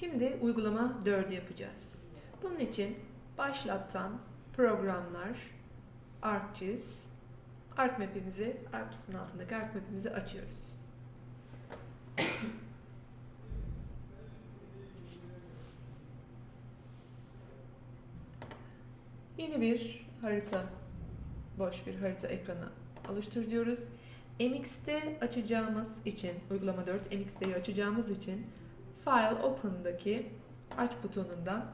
Şimdi uygulama 4'ü yapacağız. Bunun için başlattan programlar, ArcGIS, ArcMap'imizi, ArcGIS'in altındaki ArcMap'imizi açıyoruz. Yeni bir harita, boş bir harita ekranı oluştur diyoruz. MX'te açacağımız için, uygulama 4 MX'teyi açacağımız için File Open'daki aç butonundan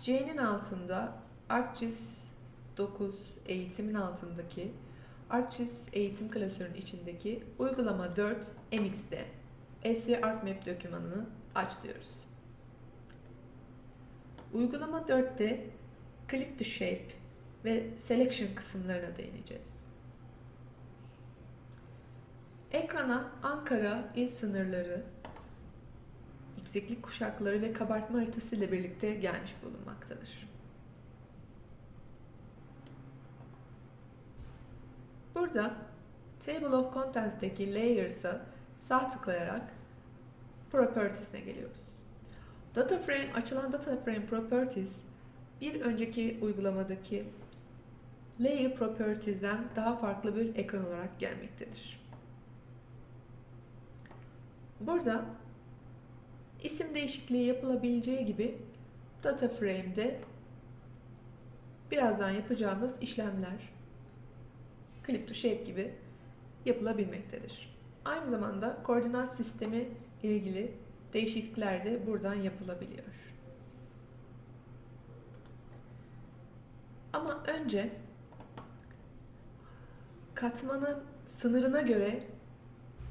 C'nin altında ArcGIS 9 eğitimin altındaki ArcGIS eğitim klasörünün içindeki uygulama 4 MX'de Esri ArcMap dokümanını aç diyoruz. Uygulama 4'te Clip to Shape ve Selection kısımlarına değineceğiz. Ekrana Ankara il sınırları, yükseklik kuşakları ve kabartma haritası ile birlikte gelmiş bulunmaktadır. Burada Table of Contents'teki Layers'a sağ tıklayarak Properties'ine geliyoruz. Data Frame, açılan Data Frame Properties bir önceki uygulamadaki Layer Properties'den daha farklı bir ekran olarak gelmektedir. Burada isim değişikliği yapılabileceği gibi Data Frame'de birazdan yapacağımız işlemler Clip to Shape gibi yapılabilmektedir. Aynı zamanda koordinat sistemi ile ilgili değişiklikler de buradan yapılabiliyor. Ama önce katmanın sınırına göre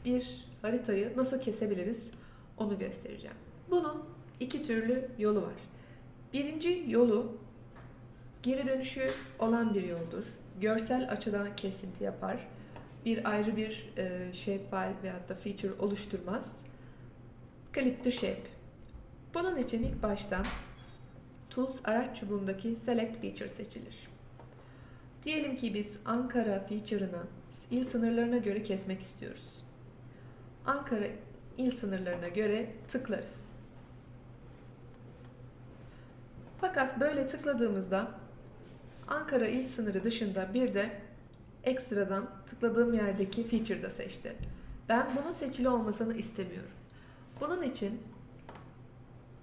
bir haritayı nasıl kesebiliriz onu göstereceğim. Bunun iki türlü yolu var. Birinci yolu geri dönüşü olan bir yoldur. Görsel açıdan kesinti yapar. Bir ayrı bir e, shapefile veyahut da feature oluşturmaz. Clip to Shape. Bunun için ilk başta Tools araç çubuğundaki Select Feature seçilir. Diyelim ki biz Ankara feature'ını il sınırlarına göre kesmek istiyoruz. Ankara il sınırlarına göre tıklarız. Fakat böyle tıkladığımızda Ankara il sınırı dışında bir de ekstradan tıkladığım yerdeki feature da seçti. Ben bunun seçili olmasını istemiyorum. Bunun için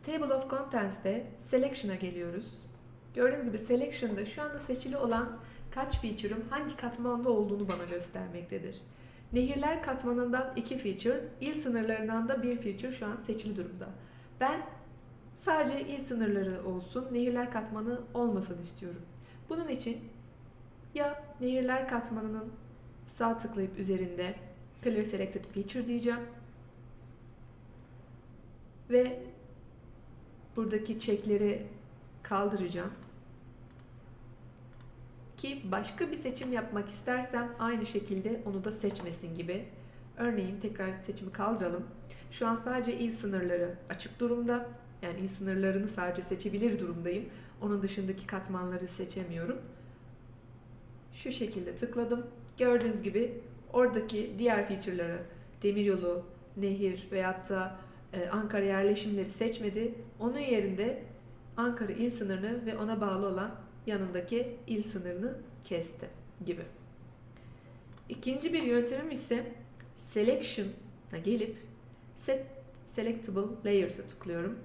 Table of Contents'te Selection'a geliyoruz. Gördüğünüz gibi Selection'da şu anda seçili olan kaç feature'ım hangi katmanda olduğunu bana göstermektedir. Nehirler katmanından iki feature, il sınırlarından da bir feature şu an seçili durumda. Ben sadece il sınırları olsun, nehirler katmanı olmasın istiyorum. Bunun için ya nehirler katmanının sağ tıklayıp üzerinde Clear Selected Feature diyeceğim. Ve buradaki çekleri kaldıracağım. Ki başka bir seçim yapmak istersem aynı şekilde onu da seçmesin gibi. Örneğin tekrar seçimi kaldıralım. Şu an sadece il sınırları açık durumda. Yani il sınırlarını sadece seçebilir durumdayım. Onun dışındaki katmanları seçemiyorum. Şu şekilde tıkladım. Gördüğünüz gibi oradaki diğer feature'ları demiryolu, nehir veyahut da e, Ankara yerleşimleri seçmedi. Onun yerinde Ankara il sınırını ve ona bağlı olan yanındaki il sınırını kesti gibi. İkinci bir yöntemim ise Selection'a gelip Set Selectable Layers'a tıklıyorum.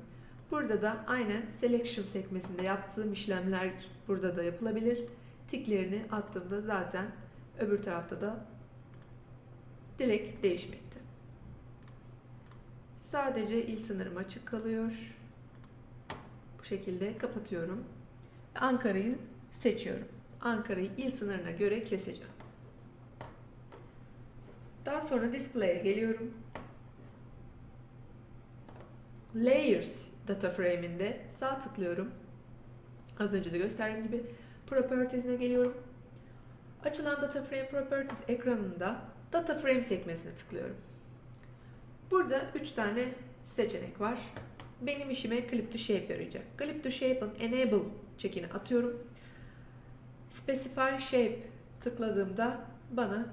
Burada da aynen Selection sekmesinde yaptığım işlemler burada da yapılabilir. Tiklerini attığımda zaten öbür tarafta da direkt değişmekte. Sadece il sınırım açık kalıyor. Bu şekilde kapatıyorum. Ankara'yı seçiyorum. Ankara'yı il sınırına göre keseceğim. Daha sonra display'e geliyorum. Layers data frame'inde sağ tıklıyorum. Az önce de gösterdiğim gibi Properties'ine geliyorum. Açılan Data Frame Properties ekranında Data Frame sekmesine tıklıyorum. Burada 3 tane seçenek var. Benim işime Clip to Shape yarayacak. Clip to Shape'ın Enable çekini atıyorum. Specify Shape tıkladığımda bana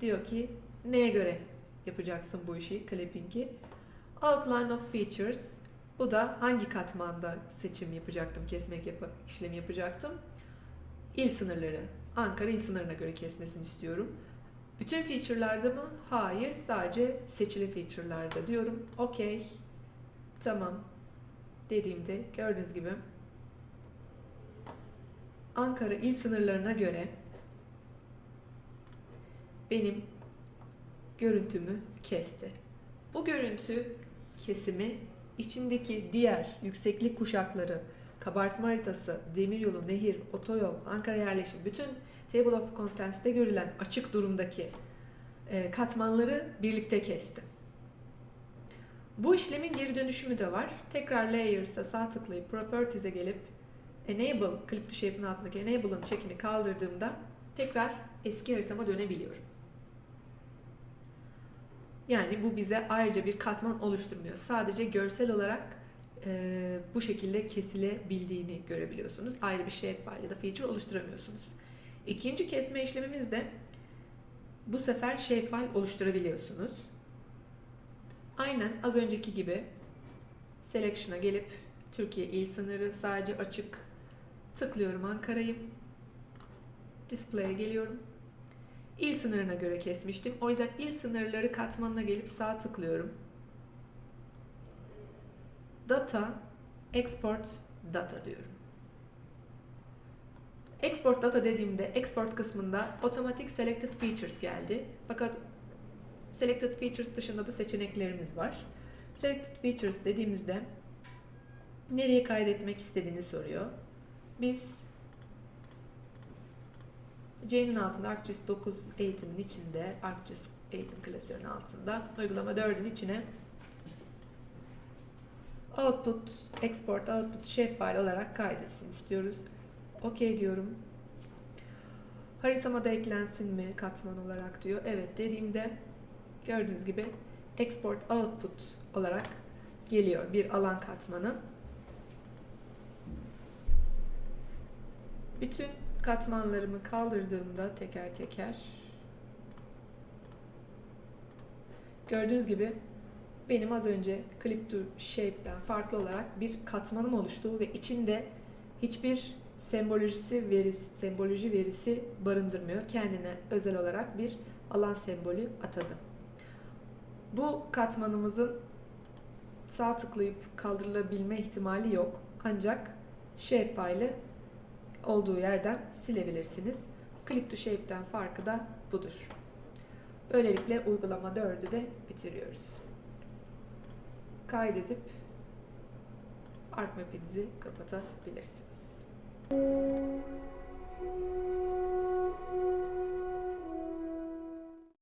diyor ki neye göre yapacaksın bu işi, clipping'i. Outline of features. Bu da hangi katmanda seçim yapacaktım, kesmek yap işlemi yapacaktım. İl sınırları. Ankara il sınırına göre kesmesini istiyorum. Bütün feature'larda mı? Hayır. Sadece seçili feature'larda diyorum. Okey. Tamam. Dediğimde gördüğünüz gibi Ankara il sınırlarına göre benim görüntümü kesti. Bu görüntü kesimi içindeki diğer yükseklik kuşakları, kabartma haritası, demiryolu, nehir, otoyol, Ankara yerleşim, bütün Table of Contents'te görülen açık durumdaki e, katmanları birlikte kestim. Bu işlemin geri dönüşümü de var. Tekrar Layers'a sağ tıklayıp Properties'e gelip Enable, Clip to Shape'in altındaki Enable'ın çekini kaldırdığımda tekrar eski haritama dönebiliyorum. Yani bu bize ayrıca bir katman oluşturmuyor. Sadece görsel olarak e, bu şekilde kesilebildiğini görebiliyorsunuz. Ayrı bir shape ya da feature oluşturamıyorsunuz. İkinci kesme işlemimizde bu sefer shapefile oluşturabiliyorsunuz. Aynen az önceki gibi selection'a gelip Türkiye il sınırı sadece açık tıklıyorum Ankara'yı. Display'e geliyorum. İl sınırına göre kesmiştim. O yüzden il sınırları katmanına gelip sağ tıklıyorum. Data, export data diyorum. Export data dediğimde export kısmında automatic selected features geldi. Fakat selected features dışında da seçeneklerimiz var. Selected features dediğimizde nereye kaydetmek istediğini soruyor. Biz C'nin altında ArcGIS 9 eğitimin içinde ArcGIS eğitim klasörünün altında uygulama 4'ün içine output, export, output shapefile olarak kaydetsin istiyoruz. OK diyorum. Haritama da eklensin mi katman olarak diyor. Evet dediğimde gördüğünüz gibi export output olarak geliyor bir alan katmanı. Bütün katmanlarımı kaldırdığımda teker teker gördüğünüz gibi benim az önce Clip to Shape'den farklı olarak bir katmanım oluştu ve içinde hiçbir sembolojisi verisi, semboloji verisi barındırmıyor. Kendine özel olarak bir alan sembolü atadım. Bu katmanımızın sağ tıklayıp kaldırılabilme ihtimali yok. Ancak shape file'ı olduğu yerden silebilirsiniz. Clip to Shape'den farkı da budur. Böylelikle uygulama 4'ü de bitiriyoruz. Kaydedip ArcMap'inizi kapatabilirsiniz.